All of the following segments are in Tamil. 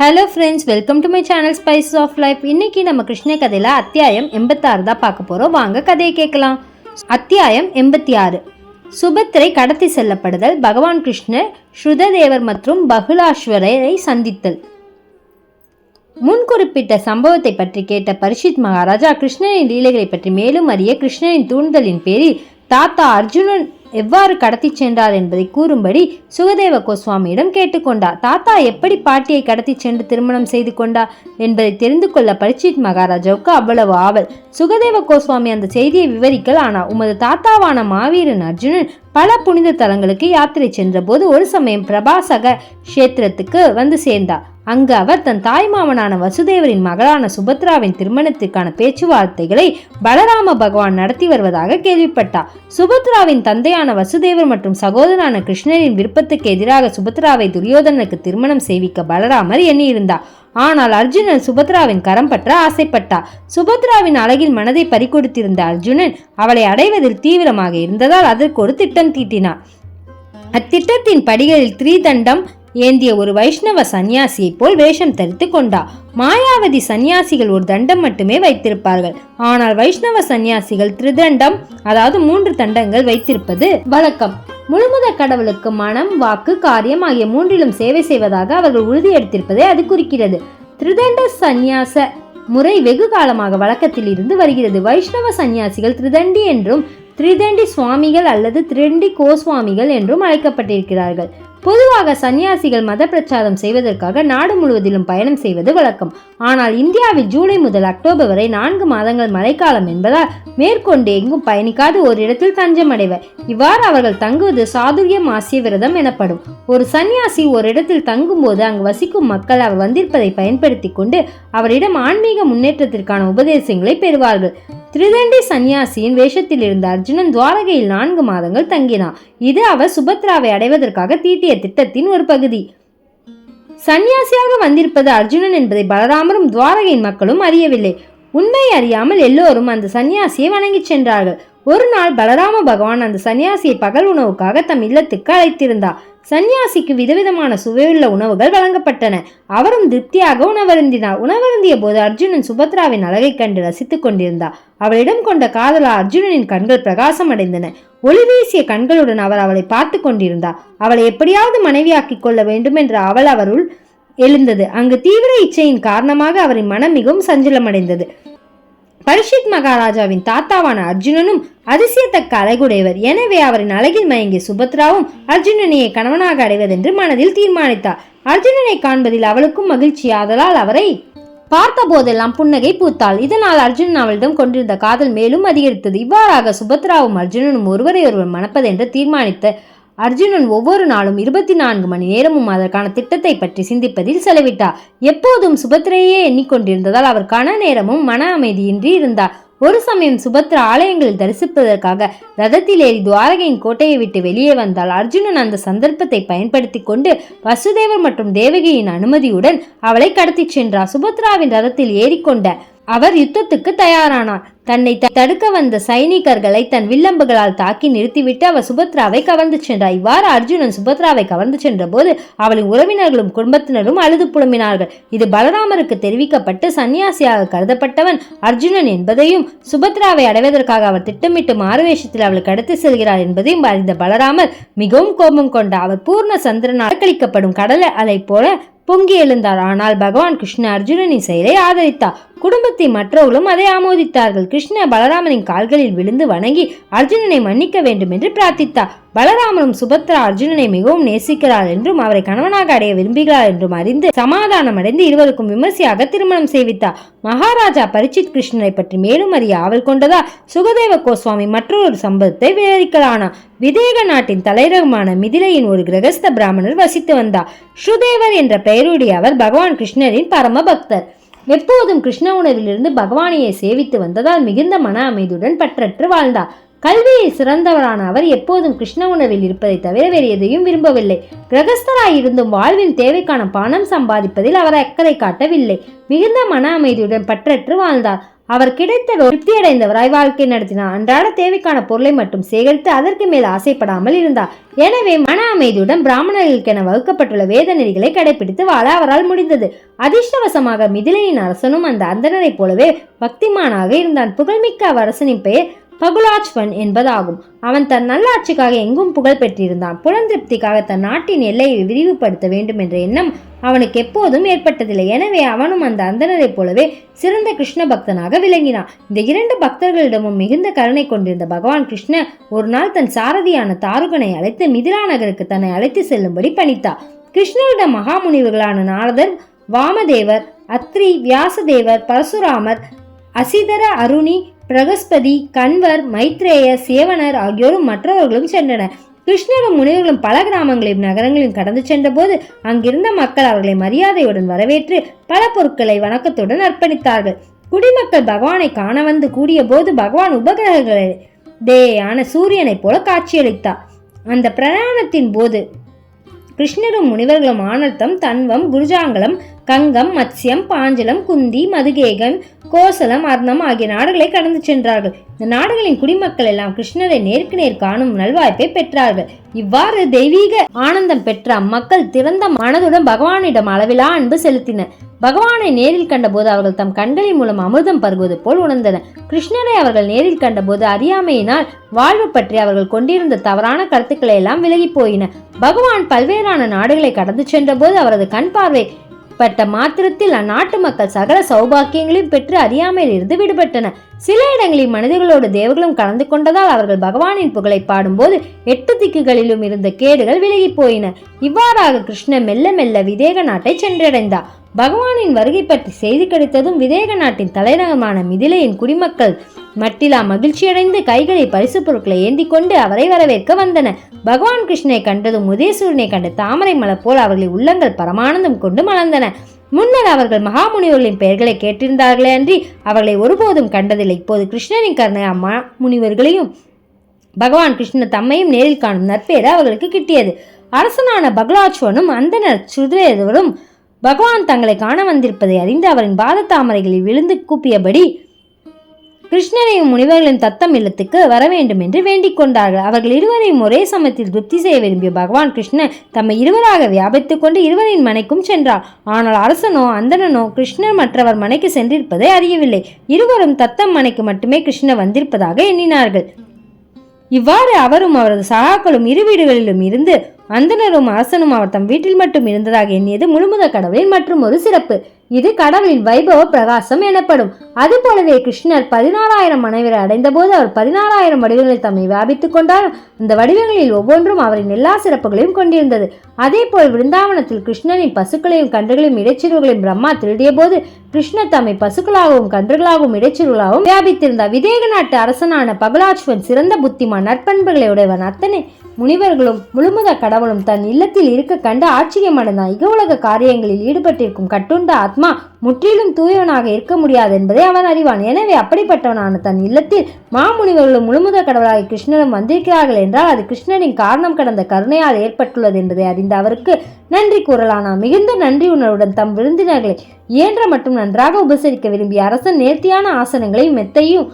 Hello friends welcome to my channel Spice of Life இன்னைக்கு நம்ம கிருஷ்ண கதையில் அத்தியாயம் எண்பத்தாறு தான் பார்க்க போகிறோம் வாங்க கதையை கேட்கலாம். அத்தியாயம் எண்பத்தி ஆறு சுபத்திரை கடத்தி செல்லப்படுதல் பகவான் கிருஷ்ணர் ஸ்ருததேவர் மற்றும் பகுலாஸ்வரரை சந்தித்தல். முன் குறிப்பிட்ட சம்பவத்தை பற்றி கேட்ட பரிஷித் மகாராஜா கிருஷ்ணனின் லீலைகளை பற்றி மேலும் அறிய கிருஷ்ணனின் தூண்டுதலின் பேரில் தாத்தா அர்ஜுனன் எவ்வாறு கடத்திச் சென்றார் என்பதை கூறும்படி சுகதேவ கோஸ்வாமியிடம் கேட்டுக்கொண்டார் தாத்தா எப்படி பாட்டியை கடத்திச் சென்று திருமணம் செய்து கொண்டார் என்பதை தெரிந்து கொள்ள பரிச்சித் மகாராஜாவுக்கு அவ்வளவு ஆவல். சுகதேவ கோஸ்வாமி அந்த செய்தியை விவரிக்கல் ஆனால் உமது தாத்தாவான மாவீரன் அர்ஜுனன் பல புனித தலங்களுக்கு யாத்திரை சென்றபோது ஒரு சமயம் பிரபாசக கஷேத்திரத்துக்கு வந்து சேர்ந்தார். அங்கு அவர் தன் தாய்மாமனான வசுதேவரின் மகளான சுபத்ராவின் திருமணத்திற்கான பேச்சுவார்த்தைகளை பலராம பகவான் நடத்தி வருவதாக கேள்விப்பட்டார். சுபத்ராவின் தந்தையான வசுதேவர் மற்றும் சகோதரான கிருஷ்ணரின் விருப்பத்துக்கு எதிராக சுபத்ராவை துரியோதனனுக்கு திருமணம் செய்விக்க பலராமர் எண்ணியிருந்தார். ஆனால் அர்ஜுனன் சுபத்ராவின் கரம் பற்ற ஆசைப்பட்டார். சுபத்ராவின் அழகில் மனதை பறிகொடுத்திருந்த அர்ஜுனன் அவளை அடைவதில் தீவிரமாக இருந்ததால் அதற்கு ஒரு திட்டம் தீட்டினார். அத்திட்டத்தின் படிகளில் திரிதண்டம் ஏந்திய ஒரு வைஷ்ணவ சந்நியாசியைப் போல் வேஷம் தரித்து கொண்டா. மாயாவதி சந்நியாசிகள் ஒரு தண்டம் மட்டுமே வைத்திருப்பார்கள். ஆனால் வைஷ்ணவ சந்நியாசிகள் திருதண்டம் அதாவது மூன்று தண்டங்கள் வைத்திருப்பது வழக்கம். முழுமுத கடவுளுக்கு மனம் வாக்கு காரியம் ஆகிய மூன்றிலும் சேவை செய்வதாக அவர்கள் உறுதி எடுத்திருப்பதை அது குறிக்கிறது. திருதண்ட சந்நியாச முறை வெகு காலமாக வழக்கத்தில் இருந்து வருகிறது. வைஷ்ணவ சந்நியாசிகள் திருதண்டி என்றும் திரிதண்டி சுவாமிகள் அல்லது திரிண்டி கோஸ்வாமிகள் என்றும் அழைக்கப்பட்டிருக்கிறார்கள். பொதுவாக சன்னியாசிகள் மத பிரச்சாரம் செய்வதற்காக நாடு முழுவதிலும் பயணம் செய்வது வழக்கம். ஆனால் இந்தியாவில் ஜூலை முதல் அக்டோபர் வரை நான்கு மாதங்கள் மழைக்காலம் என்பதால் மேற்கொண்டு எங்கும் பயணிக்காது ஒரு இடத்தில் தஞ்சம் அடைவர் இவ்வாறு அவர்கள் தங்குவது சாதுரிய மாசிய விரதம் எனப்படும். ஒரு சன்னியாசி ஒரு இடத்தில் தங்கும்போது அங்கு வசிக்கும் மக்கள் அவர் வந்திருப்பதை பயன்படுத்தி கொண்டு அவரிடம் ஆன்மீக முன்னேற்றத்திற்கான உபதேசங்களை பெறுவார்கள். திருதண்டி சந்நியாசியின் வேஷத்தில் இருந்த அர்ஜுனன் துவாரகையில் நான்கு மாதங்கள் தங்கினான். இது அவர் சுபத்ராவை அடைவதற்காக தீட்டிய திட்டத்தின் ஒரு பகுதி. சன்னியாசியாக வந்திருப்பது அர்ஜுனன் என்பதை பலராமரும் துவாரகையின் மக்களும் அறியவில்லை. உண்மை அறியாமல் எல்லோரும் அந்த சந்நியாசியை வணங்கிச் சென்றார்கள். ஒரு நாள் பலராம பகவான் அந்த சன்னியாசியை பகல் உணவுக்காக தம் இல்லத்துக்கு அழைத்திருந்தார். சன்னியாசிக்கு விதவிதமான சுவையுள்ள உணவுகள் வழங்கப்பட்டன. அவரும் திருப்தியாக உணவருந்தினார். உணவருந்திய போது அர்ஜுனன் சுபத்ராவின் அழகை கண்டு ரசித்துக் கொண்டிருந்தார். அவளிடம் கொண்ட காதலா அர்ஜுனனின் கண்கள் பிரகாசம் அடைந்தன ஒளி வீசிய கண்களுடன் அவர் அவளை பார்த்து கொண்டிருந்தார். அவளை எப்படியாவது மனைவியாக்கிக் கொள்ள வேண்டும் என்ற அவள் அவருள் எழுந்தது. அங்கு தீவிர இச்சையின் காரணமாக அவரின் மனம் மிகவும் சஞ்சலமடைந்தது. பரிஷித் மகாராஜாவின் தாத்தாவான அர்ஜுனனும் அதிசயத்தக்க அழகுடையவர். எனவே அவரின் அழகில் மயங்கிய சுபத்ராவும் அர்ஜுனனையே கணவனாக அடைவதென்று மனதில் தீர்மானித்தார். அர்ஜுனனை காண்பதில் அவளுக்கும் மகிழ்ச்சி. ஆதலால் அவரை பார்த்த போதெல்லாம் புன்னகை பூத்தாள். இதனால் அர்ஜுனன் அவளிடம் கொண்டிருந்த காதல் மேலும் அதிகரித்தது. இவ்வாறாக சுபத்ராவும் அர்ஜுனனும் ஒருவரை ஒருவர் மணப்பதென்று தீர்மானித்த அர்ஜுனன் ஒவ்வொரு நாளும் இருபத்தி நான்கு மணி நேரமும் அதற்கான திட்டத்தை பற்றி சிந்திப்பதில் செலவிட்டார். எப்போதும் சுபத்திரையே எண்ணிக்கொண்டிருந்ததால் அவர் கன நேரமும் மன அமைதியின்றி இருந்தார். ஒரு சமயம் சுபத்ரா ஆலயங்களில் தரிசிப்பதற்காக ரதத்தில் ஏறி துவாரகையின் கோட்டையை விட்டு வெளியே வந்தால் அர்ஜுனன் அந்த சந்தர்ப்பத்தை பயன்படுத்தி கொண்டு வசுதேவர் மற்றும் தேவகியின் அனுமதியுடன் அவளை கடத்திச் சென்றார். சுபத்ராவின் ரதத்தில் ஏறிக்கொண்ட அவர் யுத்தத்துக்கு தயாரானார். தன்னை தடுக்க வந்த சைனிகர்களை தன் வில்லம்புகளால் தாக்கி நிறுத்திவிட்டு அவர் சுபத்ராவை கவர்ந்து சென்றார். இவ்வாறு அர்ஜுனன் சுபத்ராவை கவர்ந்து சென்றபோது அவளின் உறவினர்களும் குடும்பத்தினரும் அழுது புலம்பினார்கள். இது பலராமருக்கு தெரிவிக்கப்பட்டு சன்னியாசியாக கருதப்பட்டவன் அர்ஜுனன் என்பதையும் சுபத்ராவை அடைவதற்காக அவர் திட்டமிட்டு மாறுவேஷத்தில் அவளை கடத்தி செல்கிறார் என்பதையும் அறிந்த பலராமர் மிகவும் கோபம் கொண்ட அவர் பூர்ண சந்திரனால் அலக்களிக்கப்படும் கடலை அலை போல பொங்கி எழுந்தார். ஆனால் பகவான் கிருஷ்ண அர்ஜுனனின் செயலை ஆதரித்தார். குடும்பத்தை மற்றவர்களும் அதை ஆமோதித்தார்கள். கிருஷ்ண பலராமனின் கால்களில் விழுந்து வணங்கி அர்ஜுனனை மன்னிக்க வேண்டும் என்று பிரார்த்தித்தார். பலராமனும் சுபத்ரா அர்ஜுனனை மிகவும் நேசிக்கிறார் என்றும் அவரை கணவனாக அடைய விரும்புகிறார் என்றும் அறிந்து சமாதானம் அடைந்து இருவருக்கும் விமர்சையாக திருமணம் செய்வித்தார். மகாராஜா பரிச்சித் கிருஷ்ணனை பற்றி மேலும் அறிய ஆவல் கொண்டதா சுகதேவ கோஸ்வாமி மற்றொரு சம்பவத்தை விவரிக்கலானார் விதேக நாட்டின் தலைநகரமான மிதிலையின் ஒரு கிரகஸ்த பிராமணர் வசித்து வந்தார். ஸ்ருதேவர் என்ற பெயருடைய அவர் பகவான் கிருஷ்ணரின் பரம பக்தர் எப்போதும் கிருஷ்ண உணவிலிருந்து பகவானையை சேவித்து வந்ததால் மிகுந்த மன அமைதியுடன் பற்றற்று வாழ்ந்தார். கல்வியில் சிறந்தவரான அவர் எப்போதும் கிருஷ்ண உணவில் இருப்பதை தவிர வேறு எதையும் விரும்பவில்லை. கிரகஸ்தராய் இருந்தும் வாழ்வின் தேவைக்கான பணம் சம்பாதிப்பதில் அவர் அக்கறை காட்டவில்லை. மிகுந்த மன அமைதியுடன் பற்றற்று வாழ்ந்தார். அவர் கிடைத்த திருப்தியடைந்த வாழ்க்கை நடத்தினார். அன்றாட தேவைக்கான பொருளை மட்டும் சேகரித்து அதற்கு மேல் ஆசைப்படாமல் இருந்தார். எனவே மன அமைதியுடன் பிராமணர்களுக்கென வகுக்கப்பட்டுள்ள வேத நெறிகளை கடைபிடித்து வாழ அவரால் முடிந்தது. அதிர்ஷ்டவசமாக மிதிலையின் அரசனும் அந்த அந்தனரைப் போலவே பக்திமானாக இருந்தான். புகழ்மிக்க அவ்வரசனின் பெயர் பகுலாஜ்வன் என்பதாகும். அவன் தன் நல்லாட்சிக்காக எங்கும் புகழ் பெற்றிருந்தான். புலந்திருப்திக்காக தன் நாட்டின் எல்லையை விரிவுபடுத்த வேண்டும் என்ற எண்ணம் அவனுக்கு எப்போதும் ஏற்பட்டதில்லை. எனவே அவனும் அந்த அந்தனரைப் போலவே சிறந்த கிருஷ்ண பக்தனாக விளங்கினான். இந்த இரண்டு பக்தர்களிடமும் மிகுந்த கருணை கொண்டிருந்த பகவான் கிருஷ்ண ஒரு நாள் தன் சாரதியான தாருகனை அழைத்து மிதிலா நகருக்கு தன்னை அழைத்து செல்லும்படி பணித்தார். கிருஷ்ணரிடம் மகாமுனிவர்களான நாரதர் வாமதேவர் அத்ரி வியாசதேவர் பரசுராமர் அசிதர அருணி பிரகஸ்பதி கண்வர் மைத்ரேய சேவனர் ஆகியோரும் மற்றவர்களும் சென்றனர். கிருஷ்ணரும் முனிவர்களும் பல கிராமங்களையும் நகரங்களையும் கடந்து சென்றபோது அங்கிருந்த மக்கள் அவர்களை மரியாதையுடன் வரவேற்று பல பொருட்களை வணக்கத்துடன் அர்ப்பணித்தார்கள். குடிமக்கள் பகவானை காண வந்து கூடிய போது பகவான் உபகிரகங்களை தேயான சூரியனைப் போல காட்சியளித்தார். அந்த பிரயாணத்தின் போது கிருஷ்ணரும் முனிவர்களும் ஆனர்த்தம் தன்வம் குருஜாங்கலம் கங்கம் மத்ஸ்யம் பாஞ்சலம் குந்தி மதுகேகன் கோசலம் அர்ணம் ஆகிய நாடுகளை கடந்து சென்றார்கள். இந்த நாடுகளின் குடிமக்கள் எல்லாம் கிருஷ்ணரை நேருக்கு நேர் காணும் நல்வாய்ப்பை பெற்றார்கள். இவ்வாறு தெய்வீக ஆனந்தம் பெற்ற அம்மக்கள் திறந்த மனதுடன் பகவானிடம் அளவிலா அன்பு செலுத்தினர். பகவானை நேரில் கண்டபோது அவர்கள் தம் கண்களின் மூலம் அமிர்தம் பருகுவது போல் உணர்ந்தனர். கிருஷ்ணரை அவர்கள் நேரில் கண்டபோது அறியாமையினால் வாழ்வு பற்றி அவர்கள் கொண்டிருந்த தவறான கருத்துக்களை எல்லாம் விலகி போயின. பகவான் பல்வேறான நாடுகளை கடந்து சென்றபோது அவரது கண் பார்வை பட்ட மாத்திரத்தில் அந்நாட்டு மக்கள் சகல சௌபாக்கியங்களையும் பெற்று அறியாமையில் இருந்து விடுபட்டன சில இடங்களில் மனிதர்களோடு தேவர்களும் கலந்து கொண்டதால் அவர்கள் பகவானின் புகழை பாடும்போது எட்டு திக்குகளிலும் இருந்த கேடுகள் விலகி போயின. இவ்வாறாக கிருஷ்ண மெல்ல மெல்ல விதேக நாட்டை சென்றடைந்தார். பகவானின் வருகை பற்றி செய்தி கிடைத்ததும் விதேக நாட்டின் தலைநகரமான மிதிலையின் குடிமக்கள் மட்டிலா மகிழ்ச்சியடைந்து கைகளில் பரிசு பொருட்களை ஏந்தி கொண்டு அவரை வரவேற்க வந்தன பகவான் கிருஷ்ணனை கண்டதும் உதயசூரனை கண்ட தாமரை மலர் போல் அவர்களின் உள்ளங்கள் பரமானந்தம் கொண்டு மலர்ந்தன. முன்னர் அவர்கள் மகாமுனிவர்களின் பெயர்களை கேட்டிருந்தார்களே அன்றி அவர்களை ஒருபோதும் கண்டதில்லை. இப்போது கிருஷ்ணனின் கருணை அம்மா முனிவர்களையும் பகவான் கிருஷ்ண தம்மையும் நேரில் காணும் நற்பேறு அவர்களுக்கு கிட்டியது. அரசனான பகலாச்சுவனும் அந்தனர் சுதேவரும் பகவான் தங்களை காண வந்திருப்பதை அறிந்து அவரின் பாத தாமரைகளில் விழுந்து கூப்பியபடி கிருஷ்ணரையும் முனிவர்களின் தத்தம் இல்லத்துக்கு வர வேண்டும் என்று வேண்டிக் கொண்டார்கள். அவர்கள் இருவரையும் ஒரே சமயத்தில் திருப்தி செய்ய விரும்பிய பகவான் கிருஷ்ணர் தம்மை இருவராக வியாபித்துக் கொண்டு இருவரின் மனைக்கும் சென்றார். ஆனால் அரசனோ அந்தனனோ கிருஷ்ணர் மற்றவர் மனைக்கு சென்றிருப்பதை அறியவில்லை. இருவரும் தத்தம் மனைக்கு மட்டுமே கிருஷ்ணர் வந்திருப்பதாக எண்ணினார்கள். இவ்வாறு அவரும் அவரது சகாக்களும் இரு வீடுகளிலும் இருந்து அந்தனரும் அரசனும் அவர் தம் வீட்டில் மட்டும் இருந்ததாக எண்ணியது முழுமுத கடவுளின் மற்றும் ஒரு சிறப்பு. இது கடவுளின் வைபவ பிரகாசம் எனப்படும். அதுபோலவே கிருஷ்ணர் பதினாறாயிரம் மனைவரை அடைந்தபோது அவர் பதினாறாயிரம் வடிவங்களில் தம்மை வியாபித்துக் கொண்டாலும் அந்த வடிவங்களில் ஒவ்வொன்றும் அவரின் எல்லா சிறப்புகளையும் கொண்டிருந்தது. அதே போல் விருந்தாவனத்தில் கிருஷ்ணனின் பசுக்களையும் கன்றுகளையும் இடைச்சிறுகளையும் பிரம்மா திருடிய போது கிருஷ்ணர் தம்மை பசுக்களாகவும் கன்றுகளாகவும் இடைச்சிறுகளாகவும் வியாபித்திருந்தார். விதேக நாட்டு அரசனான பகலாச்சுவன் சிறந்த புத்திமான் நற்பண்புகளை உடையவன் அத்தனை. முனிவர்களும் முழுமத கடவுளும் தன் இல்லத்தில் இருக்க கண்டு ஆச்சரியமடைந்தான் இக உலக காரியங்களில் ஈடுபட்டிருக்கும் கட்டுண்ட ஆத்மா முற்றிலும் தூயவனாக இருக்க முடியாது என்பதை அவன் அறிவான். எனவே அப்படிப்பட்டவனான தன் இல்லத்தில் மாமுனிவர்களும் முழுமுத கடவுளாக கிருஷ்ணரும் வந்திருக்கிறார்கள் என்றால் அது கிருஷ்ணரின் காரணம் கடந்த கருணையால் ஏற்பட்டுள்ளது என்பதை அறிந்த அவருக்கு நன்றி கூறலானான் மிகுந்த நன்றி உணர்வுடன் தம் விருந்தினர்களை இயன்ற மட்டும் நன்றாக உபசரிக்க விரும்பிய அரசன் நேர்த்தியான ஆசனங்களையும் மெத்தையும்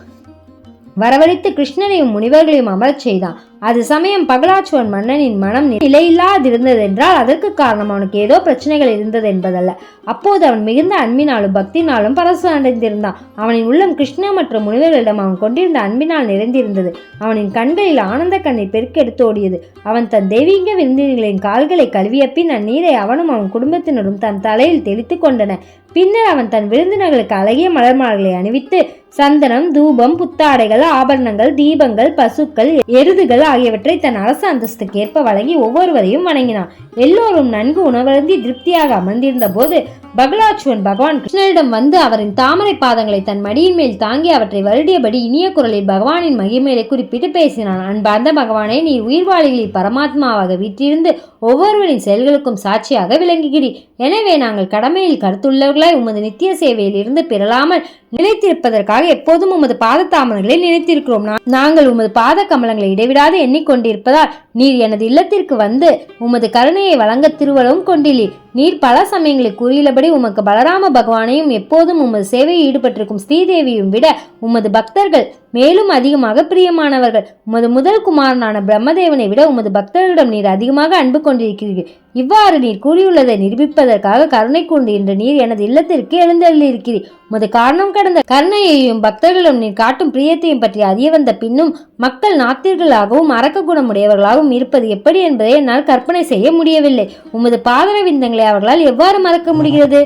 வரவழைத்து கிருஷ்ணனையும் முனிவர்களையும் அமரச் செய்தான். அது சமயம் பகலாச்சுவன் மன்னனின் மனம் நிலையில்லாதிருந்ததென்றால் அதற்கு காரணம் அவனுக்கு ஏதோ பிரச்சனைகள் இருந்தது என்பதல்ல. அப்போது அவன் மிகுந்த அன்பினாலும் பக்தினாலும் பரசு அடைந்திருந்தான் அவனின் உள்ளம் கிருஷ்ண மற்றும் முனிவர்களிடம் அவன் கொண்டிருந்த அன்பினால் நிறைந்திருந்தது. அவனின் கண்களில் ஆனந்த கண்ணை பெருக்கெடுத்து ஓடியது. அவன் தன் தெய்வீக விருந்தினர்களின் கால்களை கழுவிய பின் அந்நீரை அவனும் அவன் குடும்பத்தினரும் தன் தலையில் தெளித்து கொண்டன பின்னர் அவன் தன் விருந்தினர்களுக்கு அழகிய மலர்மார்களை அணிவித்து சந்தனம் தூபம் புத்தாடைகள் ஆபரணங்கள் தீபங்கள் பசுக்கள் எருதுகள் ஆகியவற்றை தன் அரச அந்தஸ்துக்கு ஏற்ப வழங்கி ஒவ்வொருவரையும் வணங்கினான். எல்லோரும் நன்கு உணவருந்தி திருப்தியாக அமர்ந்திருந்த போது பகலாச்சுவன் பகவான் கிருஷ்ணரிடம் வந்து அவரின் தாமரை பாதங்களை தன் மடியின் மேல் தாங்கி அவற்றை வருடியபடி இனிய குரலில் பகவானின் மகிமையை குறிப்பிட்டு பேசினான். அன்பார்ந்த பகவானே நீ உயிர்வாளிகளில் பரமாத்மாவாக வீற்றிருந்து ஒவ்வொருவரின் செயல்களுக்கும் சாட்சியாக விளங்குகிறீர். எனவே நாங்கள் கடமையில் கருத்துள்ளவர்களாய் உமது நித்திய சேவையில் இருந்து பெறலாமல் நிலைத்திருப்பதற்காக எப்போதும் உமது பாத தாமதங்களை நினைத்திருக்கிறோம் நாங்கள் உமது பாத கமலங்களை இடைவிடாது எண்ணிக்கொண்டிருப்பதால் நீர் எனது இல்லத்திற்கு வந்து உமது கருணையை வழங்க திருவளவும் கொண்டிலீர் நீர் பல சமயங்களை கூறியுள்ளபடி உமக்கு பலராம பகவானையும் எப்போதும் உமது சேவையில் ஈடுபட்டிருக்கும் ஸ்ரீதேவியும் விட உமது பக்தர்கள் மேலும் அதிகமாக பிரியமானவர்கள். உமது முதல் குமாரனான பிரம்மதேவனை விட உமது பக்தர்களிடம் நீர் அதிகமாக அன்பு கொண்டிருக்கிறீர்கள். இவ்வாறு நீர் கூறியுள்ளதை நிரூபிப்பதற்காக கருணை கொண்டு இன்று நீர் எனது இல்லத்திற்கு எழுந்தள்ளியிருக்கிறீர் உமது காரணம் கடந்த கருணையையும் பக்தர்களிடம் நீர் காட்டும் பிரியத்தையும் பற்றி அறிய வந்த பின்னும் மக்கள் நாத்திர்களாகவும் அரக்க குணமுடையவர்களாகவும் இருப்பது எப்படி என்பதை என்னால் கற்பனை செய்ய முடியவில்லை. உமது பாதரவிந்தங்களை அவர்களால் எவ்வாறு மறக்க முடிகிறது?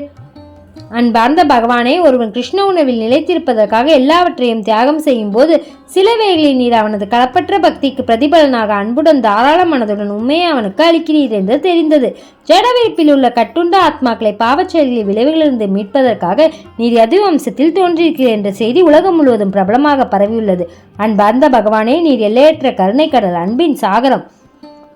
அன்பார்ந்த பகவானே ஒருவன் கிருஷ்ண உணவில் நிலைத்திருப்பதற்காக எல்லாவற்றையும் தியாகம் செய்யும் போது சில வேளைகளில் நீர் அவனது களப்பற்ற பக்திக்கு பிரதிபலனாக அன்புடன் தாராள மனதுடன் உண்மையை அவனுக்கு அளிக்கிறீர் என்று தெரிந்தது. ஜடவிருப்பில் உள்ள கட்டுண்ட ஆத்மாக்களை பாவச்செயல்களின் விளைவுகளிலிருந்து மீட்பதற்காக நீர் யதுவம்சத்தில் தோன்றியிருக்கிறீர் என்ற செய்தி உலகம் முழுவதும் பிரபலமாக பரவியுள்ளது. அன்பார்ந்த பகவானே நீர் எல்லையற்ற கருணை கடல் அன்பின் சாகரம்.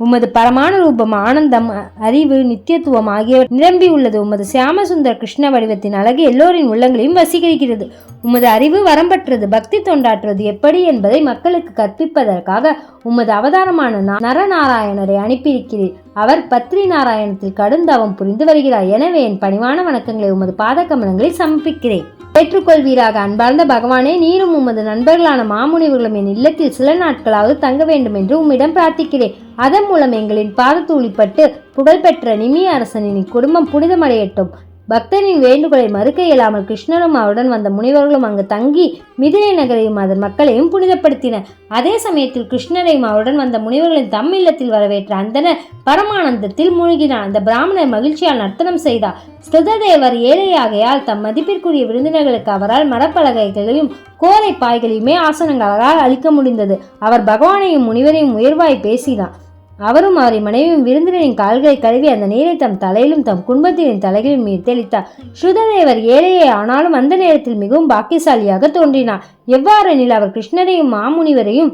உமது பரமான ரூபம் ஆனந்தம் அறிவு நித்தியத்துவம் ஆகியவை நிரம்பியுள்ளது. உமது சியாமசுந்தர கிருஷ்ண வடிவத்தின் அழகு எல்லோரின் உள்ளங்களையும் வசீகரிக்கிறது. உமது அறிவு வரம்பற்றது பக்தி தொண்டாற்றுவது எப்படி என்பதை மக்களுக்கு கற்பிப்பதற்காக உமது அவதாரமான நரநாராயணரை அனுப்பியிருக்கிறீர். அவர் பத்ரி நாராயணத்தில் கடுந்தவம் புரிந்து வருகிறார். எனவே என் பணிவான வணக்கங்களை உமது பாத கமலங்களில் சமர்ப்பிக்கிறேன். ஏற்றுக்கொள்வீராக அன்பார்ந்த பகவானே நீரும் உமது நண்பர்களான மாமுனிவர்களும் என் இல்லத்தில் சில நாட்களாவது தங்க வேண்டும் என்று உம்மிடம் பிரார்த்திக்கிறேன். அதன் மூலம் எங்களின் பாதத்தூளிப்பட்டு புகழ்பெற்ற நிமி அரசனின் குடும்பம் புனிதமடையட்டும். பக்தனின் வேண்டுகோளை மறுக்க இயலாமல் கிருஷ்ணனும் அவருடன் வந்த முனிவர்களும் அங்கு தங்கி மிதிலை நகரையும் அதன் மக்களையும் புனிதப்படுத்தினர். அதே சமயத்தில் கிருஷ்ணரையும் அவருடன் வந்த முனிவர்களின் தம் இல்லத்தில் வரவேற்ற அந்தனர் பரமானந்தத்தில் மூழ்கினார். அந்த பிராமணர் மகிழ்ச்சியால் நர்த்தனம் செய்தார். ஸ்ருததேவர் ஏழையாகையால் தம் மதிப்பிற்குரிய விருந்தினர்களுக்கு அவரால் மரப்பலகைகளையும் கோரை பாய்களையுமே ஆசனங்களால் அளிக்க முடிந்தது. அவர் பகவானையும் முனிவரையும் உயர்வாய் பேசினார். அவரும் அவரை மனைவியும் விருந்தினரின் கால்களை கழுவி அந்த நீரை தம் தலையிலும் தம் குடும்பத்தினரின் தலைகளிலும் மீது தெளித்தார். ஸ்ருததேவர் ஏழையே ஆனாலும் அந்த நேரத்தில் மிகவும் பாக்கியசாலியாக தோன்றினார். எவ்வாறெனில் அவர் கிருஷ்ணரையும் மாமுனிவரையும்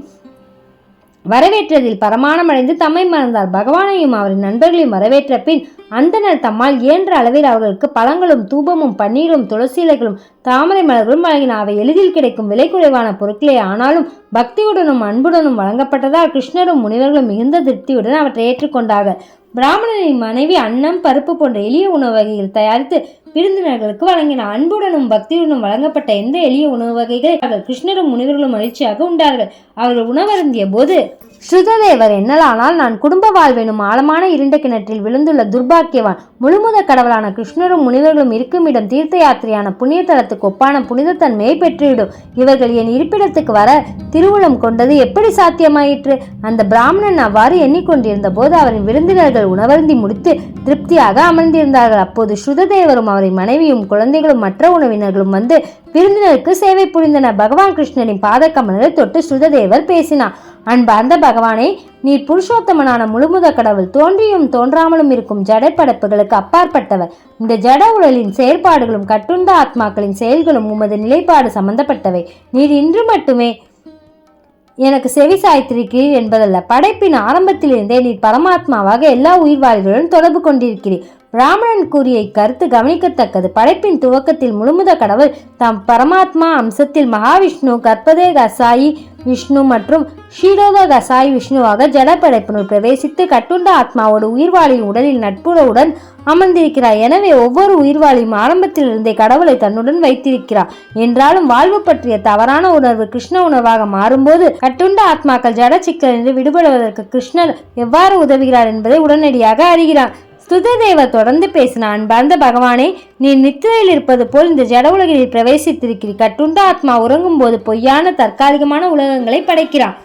வரவேற்றதில் பரமானமடைந்து தம்மை மறந்தார். பகவானையும் அவரின் நண்பர்களையும் வரவேற்ற பின் அந்தனர் தம்மால் இயன்ற அளவில் அவர்களுக்கு பழங்களும் தூபமும் பன்னீரும் துளசி இலைகளும் தாமரை மலர்களும் வழங்கின. அவை எளிதில் கிடைக்கும் விலை குறைவான பொருட்களே ஆனாலும் பக்தியுடனும் அன்புடனும் வழங்கப்பட்டதால் கிருஷ்ணரும் முனிவர்களும் மிகுந்த திருப்தியுடன் அவற்றை ஏற்றுக்கொண்டார்கள். பிராமணனின் மனைவி அன்னம் பருப்பு போன்ற எளிய உணவு வகைகள் தயாரித்து விருந்தினர்களுக்கு வழங்கினார் அன்புடனும் பக்தியுடனும் வழங்கப்பட்ட எந்த எளிய உணவு வகைகளை அவர்கள் கிருஷ்ணரும் முனிவர்களும் மகிழ்ச்சியாக உண்டார்கள். அவர்கள் உணவருந்திய போது ஸ்ருததேவர் என்னலானால் நான் குடும்ப வாழ்வெனும் ஆழமான இருண்ட கிணற்றில் விழுந்துள்ள துர்பாக்கியவான் முழுமுத கடவுளான கிருஷ்ணரும் முனிவர்களும் இருக்கும் இடம் தீர்த்த யாத்திரையான புண்ணியதலத்துக்கு ஒப்பான புனிதத்தன்மையை பெற்றுவிடும். இவர்கள் என் இருப்பிடத்துக்கு வர திருவுளம் கொண்டது எப்படி சாத்தியமாயிற்று? அந்த பிராமணன் அவ்வாறு எண்ணிக்கொண்டிருந்த போது அவரின் விருந்தினர்கள் உணவருந்தி முடித்து திருப்தியாக அமர்ந்திருந்தார்கள். அப்போது ஸ்ருததேவரும் அவரின் மனைவியும் குழந்தைகளும் மற்ற உணவினர்களும் வந்து விருந்தினருக்கு சேவை புரிந்தனர் பகவான் கிருஷ்ணரின் பாத கமலரை தொட்டு சுததேவர் பேசினார். அன்பார்ந்த பகவானே நீர் புருஷோத்தமனான முழுமுத கடவுள் தோன்றியும் தோன்றாமலும் இருக்கும் ஜட படைப்புகளுக்கு அப்பாற்பட்டவர். இந்த ஜட உடலின் செயற்பாடுகளும் கட்டுண்ட ஆத்மாக்களின் செயல்களும் உமது நிலைப்பாடு சம்பந்தப்பட்டவை. நீர் இன்று மட்டுமே எனக்கு செவி சாய்த்திருக்கிறீர் என்பதல்ல. படைப்பின் ஆரம்பத்திலிருந்தே நீர் பரமாத்மாவாக எல்லா உயிர்வாழிகளுடன் தொடர்பு கொண்டிருக்கிறீர். பிராமணன் கூறிய இக்கருத்து கவனிக்கத்தக்கது. படைப்பின் துவக்கத்தில் முழுமுத கடவுள் தாம் பரமாத்மா அம்சத்தில் மகாவிஷ்ணு கற்பதே கசாயி விஷ்ணு மற்றும் ஷீரோக கசாய் விஷ்ணுவாக ஜட படைப்பினுள் பிரவேசித்து கட்டுண்ட ஆத்மாவோடு உயிர்வாளியின் உடலில் நட்புறவுடன் அமர்ந்திருக்கிறார். எனவே ஒவ்வொரு உயிர்வாளியும் ஆரம்பத்திலிருந்தே கடவுளை தன்னுடன் வைத்திருக்கிறார். என்றாலும் வாழ்வு பற்றிய தவறான உணர்வு கிருஷ்ண உணர்வாக மாறும்போது கட்டுண்ட ஆத்மாக்கள் ஜட சிக்கலின்றி விடுபடுவதற்கு கிருஷ்ணர் எவ்வாறு உதவுகிறார் என்பதை உடனடியாக அறிகிறார். துததேவ தொடர்ந்து பேசின அன்பார்ந்த பகவானே நீ நித்திரையில் இருப்பது போல் இந்த ஜட உலகில் பிரவேசித்திருக்கிறீர். கட்டுண்ட ஆத்மா உறங்கும் போது பொய்யான தற்காலிகமான உலகங்களை படைக்கிறான்.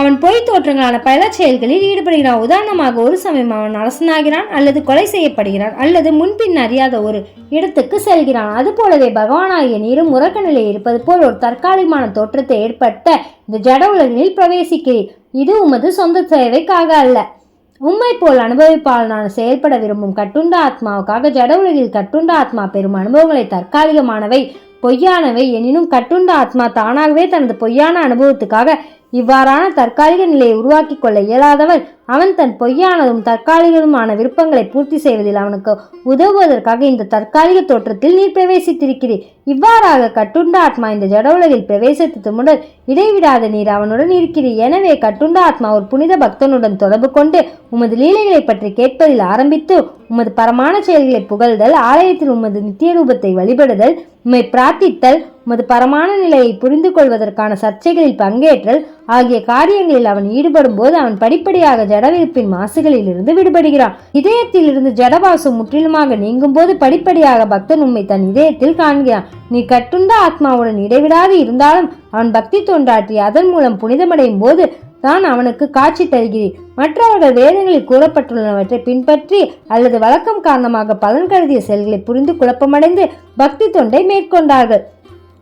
அவன் பொய் தோற்றங்களான பல செயல்களில் ஈடுபடுகிறான். உதாரணமாக ஒரு சமயம் அவன் அரசனாகிறான் அல்லது கொலை செய்யப்படுகிறான் அல்லது முன்பின் அறியாத ஒரு இடத்துக்கு செல்கிறான். அதுபோலவே பகவானாகிய நீரும் உறக்க நிலையில் இருப்பது போல் ஒரு தற்காலிகமான தோற்றத்தை ஏற்பட்ட இந்த ஜட உலகில் பிரவேசிக்கிறீர். இது உமது சொந்த சேவைக்காக அல்ல. உம்மை போல் அனுபவிப்பாளனான செயல்பட விரும்பும் கட்டுண்ட ஆத்மாவுக்காக ஜட உலகில் கட்டுண்ட ஆத்மா பெறும் அனுபவங்களை தற்காலிகமானவை பொய்யானவை. எனினும் கட்டுண்ட ஆத்மா தானாகவே தனது பொய்யான அனுபவத்துக்காக இவ்வாறான தற்காலிக நிலையை உருவாக்கிக் கொள்ள இயலாதவன் அவன் தன் பொய்யானதும் தற்காலிகதுமான விருப்பங்களை பூர்த்தி செய்வதில் அவனுக்கு உதவுவதற்காக இந்த தற்காலிக தோற்றத்தில் நீர் பிரவேசித்திருக்கிறீர் இவ்வாறாக கட்டுண்ட ஆத்மா இந்த ஜடவுலகில் பிரவேசித்தது முதல் இடைவிடாத நீர் அவனுடன் இருக்கிறீர் எனவே கட்டுண்ட ஆத்மா ஒரு புனித பக்தனுடன் தொடர்பு கொண்டு உமது லீலைகளை பற்றி கேட்பதில் ஆரம்பித்து உமது பரமான செயல்களை புகழ்தல் ஆலயத்தில் உமது நித்திய ரூபத்தை வழிபடுதல் உம்மை பிரார்த்தித்தல் உமது பரமான நிலையை புரிந்து கொள்வதற்கான சர்ச்சைகளில் பங்கேற்றல் ஆகிய காரியங்களில் அவன் ஈடுபடும் போது அவன் படிப்படியாக ஜடவிருப்பின் மாசுகளில் இருந்து விடுபடுகிறான். இதயத்தில் இருந்து ஜடவாசம் முற்றிலுமாக நீங்கும் போது படிப்படியாக பக்தன் உண்மை தன் இதயத்தில் காண்கிறான். நீ கட்டுண்ட ஆத்மாவுடன் இடைவிடாது இருந்தாலும் அவன் பக்தி தொண்டாற்றி அதன் மூலம் புனிதமடையும் போது தான் அவனுக்கு காட்சி தருகிறேன் மற்றவர்கள் வேதங்களில் கூறப்பட்டுள்ளவற்றை பின்பற்றி அல்லது வழக்கம் காரணமாக பலன் கருதிய செயல்களை புரிந்து குழப்பமடைந்து பக்தி தொண்டை மேற்கொண்டார்கள்.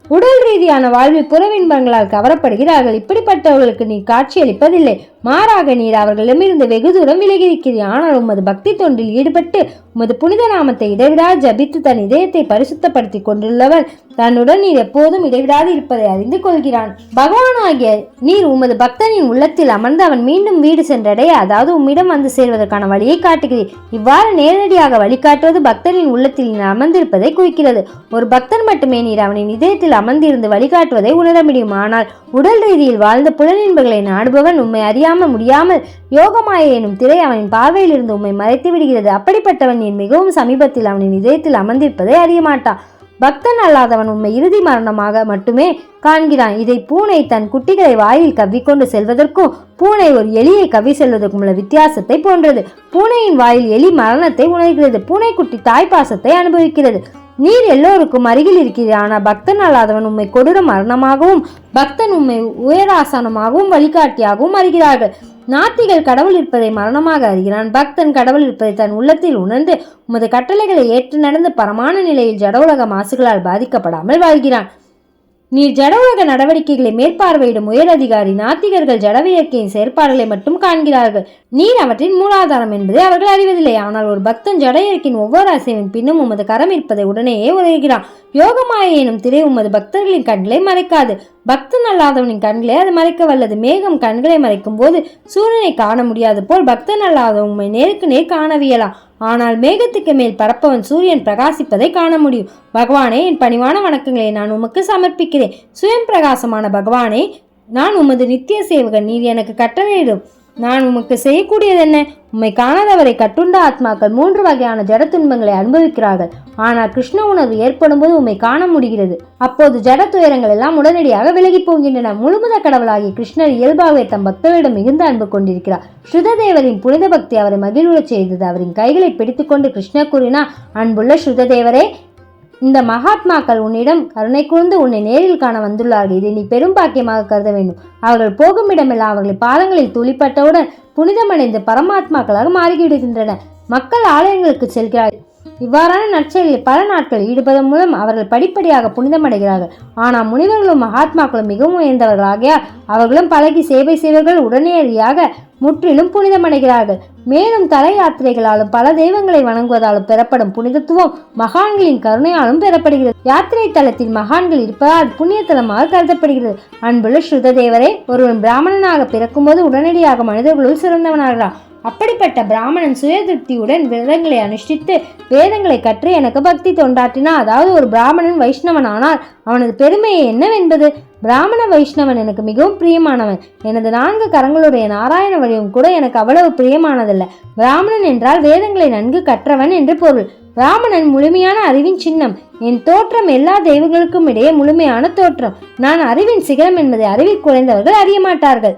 உடல் ரீதியான வாழ்வில் புறவின்பங்களால் கவரப்படுகிறார்கள். இப்படிப்பட்டவர்களுக்கு நீ காட்சியளிப்பதில்லை. மாறாக நீர் அவர்களிடமிருந்து வெகு தூரம் விலகியிருக்கிறீர் ஆனால் உமது பக்தி தொண்டில் ஈடுபட்டு உமது புனித நாமத்தை இடைவிடாது ஜபித்து தன் இதயத்தை பரிசுத்தப்படுத்தி கொண்டுள்ளவன் தன்னுடன் நீர் எப்போதும் இடைவிடாது இருப்பதை அறிந்து கொள்கிறான். பகவானாகிய நீர் உமது பக்தனின் உள்ளத்தில் அமர்ந்து அவன் மீண்டும் வீடு சென்றடைய அதாவது உம்மிடம் வந்து சேர்வதற்கான வழியை காட்டுகிறீர். இவ்வாறு நேரடியாக வழிகாட்டுவது பக்தனின் உள்ளத்தில் நீர் அமர்ந்திருப்பதை குறிக்கிறது. ஒரு பக்தன் மட்டுமே நீர் அவனின் இதயத்தில் அமர்ந்திருந்து வழிகாட்டுவதை உணர முடியும் ஆனால் உடல் ரீதியில் வாழ்ந்த புலனின்புகளை நாடுபவன் உம்மை அறியாமல் முடியாமல் யோகமாய எனும் திரை அவனின் பார்வையிலிருந்து உம்மை மறைத்து விடுகிறது. அப்படிப்பட்டவன் அவனின் மிகவும் சமீபத்தில் அவனின் இதயத்தில் அமர்ந்திருப்பதை அறிய மாட்டான். பக்தன் அல்லாதவன் உண்மை இறுதி மரணமாக மட்டுமே காண்கிறான். இதை பூனை தன் குட்டிகளை வாயில் கவ்விக்கொண்டு செல்வதற்கும் பூனை ஒரு எலியை கவி செல்வதற்கும் உள்ள வித்தியாசத்தை போன்றது. பூனையின் வாயில் எலி மரணத்தை உணர்கிறது. பூனைக்குட்டி தாய்ப்பாசத்தை அனுபவிக்கிறது. நீர் எல்லோருக்கும் அருகில் இருக்கிறீர். ஆனால் பக்தன் அல்லாதவன் உண்மை கொடூர மரணமாகவும் பக்தன் உண்மை உயராசனமாகவும் வழிகாட்டியாகவும் அறிகிறார்கள். நாத்திகள் கடவுள் இருப்பதை மரணமாக அறிகிறான். பக்தன் கடவுள் இருப்பதை தன் உள்ளத்தில் உணர்ந்து உமது கட்டளைகளை ஏற்று நடந்து பரமான நிலையில் ஜடவுலக மாசுகளால் பாதிக்கப்படாமல் வாழ்கிறான். நீர் ஜடவுலக நடவடிக்கைகளை மேற்பார்வையிடும் உயர் அதிகாரி நாத்திகர்கள் ஜடவ இயற்கையின் செயற்பாடுகளை மட்டும் காண்கிறார்கள். நீர் அவற்றின் மூலாதாரம் என்பதை அவர்கள் அறிவதில்லை. ஆனால் ஒரு பக்தன் ஜட இயற்கையின் ஒவ்வொரு அசைவின் பின்னும் உமது கரம் இருப்பதை உடனேயே உணர்கிறான். யோகமாய எனும் திரை உமது பக்தர்களின் கண்களை மறைக்காது. பக்தன் அல்லாதவனின் கண்களை அது மறைக்க வல்லது. மேகம் கண்களை மறைக்கும் போது சூரியனை காண முடியாது போல் பக்தன் அல்லாதவன் நேருக்கு நேர் காணவியலாம் ஆனால் மேகத்துக்கு மேல் பரப்பவன் சூரியன் பிரகாசிப்பதை காண முடியும். பகவானே என் பணிவான வணக்கங்களை நான் உமக்கு சமர்ப்பிக்கிறேன். சுயம் பிரகாசமான பகவானே நான் உமது நித்திய சேவகன். நீர் எனக்கு கட்டளையிடும். நான் உமக்கு செய்யக்கூடியது என்ன? உம்மை காணாதவரை கட்டுண்ட ஆத்மாக்கள் மூன்று வகையான ஜட துன்பங்களை அனுபவிக்கிறார்கள். ஆனால் கிருஷ்ண உணர்வு ஏற்படும் போது உம்மை காண முடிகிறது. அப்போது ஜட துயரங்கள் எல்லாம் உடனடியாக விலகி போகின்றன. முழுமுத கடவுளாகிய கிருஷ்ணர் இயல்பாகவே தம் பக்தர்களிடம் மிகுந்த அன்பு கொண்டிருக்கிறார். ஸ்ருததேவரின் புனித பக்தி அவரை மகிழ்வுறச் செய்தது. அவரின் கைகளை பிடித்துக்கொண்டு கிருஷ்ணர் கூறினார் அன்புள்ள ஸ்ருததேவரே இந்த மகாத்மாக்கள் உன்னிடம் கருணை கூர்ந்து உன்னை நேரில் காண வந்துள்ளார்கள். இதை நீ பெரும் பாக்கியமாக கருத வேண்டும். அவர்கள் போகும் இடமெல்லாம் அவர்களின் பாதங்களில் துளிப்பட்டவுடன் புனிதமடைந்து பரமாத்மாக்களாக மாறிவிடுகின்றன மக்கள் ஆலயங்களுக்கு செல்கிறார்கள். இவ்வாறான நற்செயலில் பல நாட்கள் ஈடுபதன் மூலம் அவர்கள் படிப்படியாக புனிதமடைகிறார்கள். ஆனால் முனிவர்களும் மகாத்மாக்களும் மிகவும் உயர்ந்தவர்களாகியால் அவர்களும் பழகி சேவை செய்வர்கள் உடனடியாக முற்றிலும் புனிதமடைகிறார்கள். மேலும் தல யாத்திரைகளாலும் பல தெய்வங்களை வணங்குவதாலும் பெறப்படும் புனிதத்துவம் மகான்களின் கருணையாலும் பெறப்படுகிறது. யாத்திரை தலத்தில் மகான்கள் இருப்பதால் புண்ணியத்தலமாக கருதப்படுகிறது. அன்புள்ள ஸ்ருததேவரே ஒருவன் பிராமணனாக பிறக்கும்போது உடனடியாக மனிதர்களுள் சிறந்தவனாகிறான். அப்படிப்பட்ட பிராமணன் சுய திருப்தியுடன் விரதங்களை அனுஷ்டித்து வேதங்களை கற்று எனக்கு பக்தி தொண்டாற்றினா அதாவது ஒரு பிராமணன் வைஷ்ணவன் ஆனால் அவனது பெருமையை என்னவென்பது? பிராமண வைஷ்ணவன் எனக்கு மிகவும் பிரியமானவன். எனது நான்கு கரங்களுடைய நாராயண வடிவம் கூட எனக்கு அவ்வளவு பிரியமானதல்ல. பிராமணன் என்றால் வேதங்களை நன்கு கற்றவன் என்று பொருள். பிராமணன் முழுமையான அறிவின் சின்னம். என் தோற்றம் எல்லா தெய்வங்களுக்கும் இடையே முழுமையான தோற்றம். நான் அறிவின் சிகரம் என்பதை அறிவில் குறைந்தவர்கள் அறிய மாட்டார்கள்.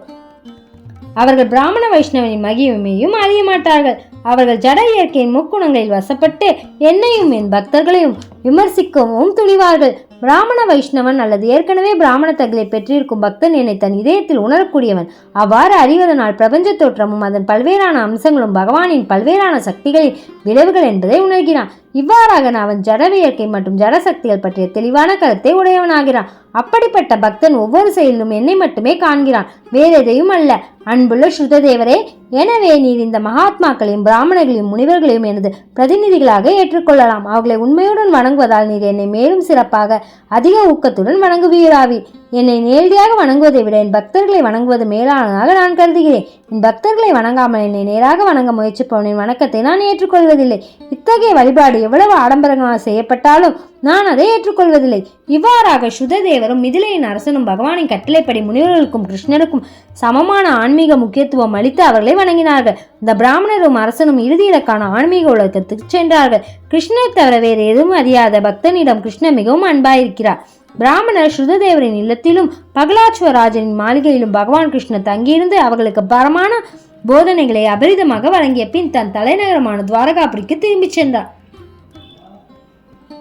அவர்கள் பிராமண வைஷ்ணவனின் மகிமையும் அறிய மாட்டார்கள். அவர்கள் ஜட இயற்கையின் முக்குணங்களில் வசப்பட்டு என்னையும் என் பக்தர்களையும் விமர்சிக்கவும் துணிவார்கள். பிராமண வைஷ்ணவன் அல்லது ஏற்கனவே பிராமண தகுதியை பெற்றிருக்கும் பக்தன் என்னை தன் இதயத்தில் உணரக்கூடியவன். அவ்வாறு அறிவதனால் பிரபஞ்ச தோற்றமும் அதன் பல்வேறான அம்சங்களும் பகவானின் பல்வேறான சக்திகளின் விளைவுகள் என்பதை உணர்கிறான். இவ்வாறாக அவன் ஜடவியற்கை மற்றும் ஜடசக்திகள் பற்றிய தெளிவான கருத்தை உடையவனாகிறான். அப்படிப்பட்ட பக்தன் ஒவ்வொரு செயலிலும் என்னை மட்டுமே காண்கிறான். வேறெதையும் அல்ல. அன்புள்ள ஸ்ருததேவரே எனவே நீர் இந்த மகாத்மாக்களையும் பிராமணர்களையும் முனிவர்களையும் எனது பிரதிநிதிகளாக ஏற்றுக்கொள்ளலாம். அவர்களை உண்மையுடன் வணங்குவதால் நீர் என்னை மேலும் சிறப்பாக அதிக ஊக்கத்துடன் வணங்குவீராவி என்னை நேரடியாக வணங்குவதை விட என் பக்தர்களை வணங்குவது மேலானதாக நான் கருதுகிறேன். பக்தர்களை வணங்காமல் என்னை நேராக வணங்க முயற்சிப்பவனின் வணக்கத்தை நான் ஏற்றுக்கொள்வதில்லை. இத்தகைய வழிபாடு எவ்வளவு ஆடம்பரமாக செய்யப்பட்டாலும் நான் அதை ஏற்றுக்கொள்வதில்லை. இவ்வாறாக சுததேவரும் மிதிலையின் அரசனும் பகவானின் கட்டளைப்படி முனிவர்களுக்கும் கிருஷ்ணருக்கும் சமமான ஆன்மீக முக்கியத்துவம் அளித்து அவர்களை வணங்கினார்கள். இந்த பிராமணரும் அரசனும் இறுதியிலக்கான ஆன்மீக உலகத்துக்கு சென்றார்கள். கிருஷ்ணர் தவிர வேறு எதுவும் அறியாத பக்தனிடம் கிருஷ்ணர் மிகவும் அன்பாயிருக்கிறார். பிராமணர் ஸ்ருததேவரின் இல்லத்திலும் பகலாச்சுவராஜனின் மாளிகையிலும் பகவான் கிருஷ்ணர் தங்கியிருந்து அவர்களுக்கு பரமான போதனைகளை அபரிதமாக வழங்கிய பின் தன் தலைநகரமான துவாரகாபுரிக்கு திரும்பிச் சென்றார்.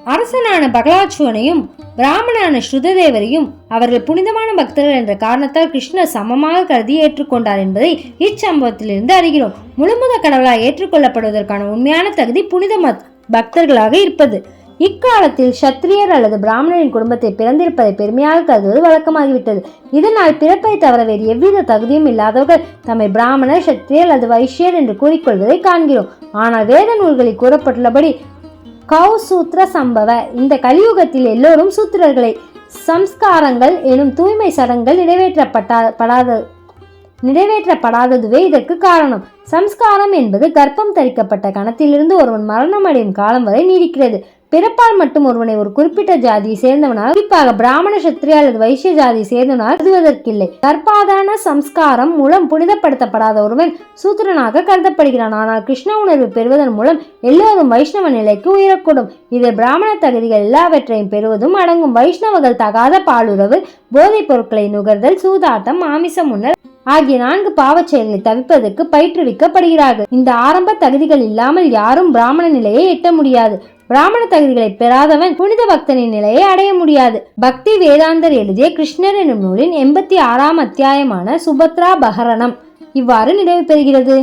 அரசனான பகலாச்சுவனையும் பிராமணனான ஸ்ருததேவரையும் அவர்கள் புனிதமான பக்தர்கள் என்ற காரணத்தால் கிருஷ்ணர் சமமாக கருதி ஏற்றுக்கொண்டார் என்பதை இச்சம்பவத்திலிருந்து அறிகிறோம். முழுமுத கடவுளாக ஏற்றுக்கொள்ளப்படுவதற்கான உண்மையான தகுதி புனித மத்- பக்தர்களாக இருப்பது. இக்காலத்தில் சத்திரியர் அல்லது பிராமணரின் குடும்பத்தை பிறந்திருப்பதை பெருமையாக கருதுவது வழக்கமாகிவிட்டது. இதனால் பிறப்பை தவிர வேறு எவ்வித தகுதியும் இல்லாதவர்கள் தம்மை பிராமணர் சத்திரியர் அல்லது வைஷ்யர் என்று கூறிக்கொள்வதை காண்கிறோம். ஆனால் வேத நூல்களில் கூறப்பட்டுள்ளபடி கௌ சம்பவ இந்த கலியுகத்தில் எல்லோரும் சூத்திரர்களை சம்ஸ்காரங்கள் எனும் தூய்மை சடங்குகள் நிறைவேற்றப்பட்டா படாத நிறைவேற்றப்படாததுவே இதற்கு காரணம். சம்ஸ்காரம் என்பது கர்ப்பம் தரிக்கப்பட்ட கணத்திலிருந்து ஒருவன் மரணமடையும் காலம் வரை நீடிக்கிறது. பிறப்பால் மட்டும் ஒருவனை ஒரு குறிப்பிட்ட ஜாதியை சேர்ந்தவனால் குறிப்பாக பிராமண சத்திரியா அல்லது வைசிய ஜாதியை சேர்ந்தவனால் கருதுவதற்கில்லை. கர்ப்பாதான சம்ஸ்காரம் மூலம் புனிதப்படுத்தப்படாத ஒருவன் சூத்திரனாக கருதப்படுகிறான். ஆனால் கிருஷ்ண உணர்வு பெறுவதன் மூலம் எல்லோரும் வைஷ்ணவ நிலைக்கு உயரக்கூடும். இது பிராமண தகுதிகள் எல்லாவற்றையும் பெறுவதும் அடங்கும். வைஷ்ணவர்கள் தகாத பாலுறவு போதைப் பொருட்களை நுகர்தல் சூதாட்டம் ஆமிசம் உணர் ஆகிய நான்கு பாவச் செயல்களை தவிர்ப்பதற்கு பயிற்றுவிக்கப்படுகிறார்கள். இந்த ஆரம்ப தகுதிகள் இல்லாமல் யாரும் பிராமண நிலையை எட்ட முடியாது. பிராமண தகுதிகளை பெறாதவன் புனித பக்தனின் நிலையை அடைய முடியாது. பக்தி வேதாந்தர் எழுதிய கிருஷ்ணர் எனும் நூலின் எண்பத்தி ஆறாம் அத்தியாயமான சுபத்ரா பகரணம் இவ்வாறு நிறைவு பெறுகிறது.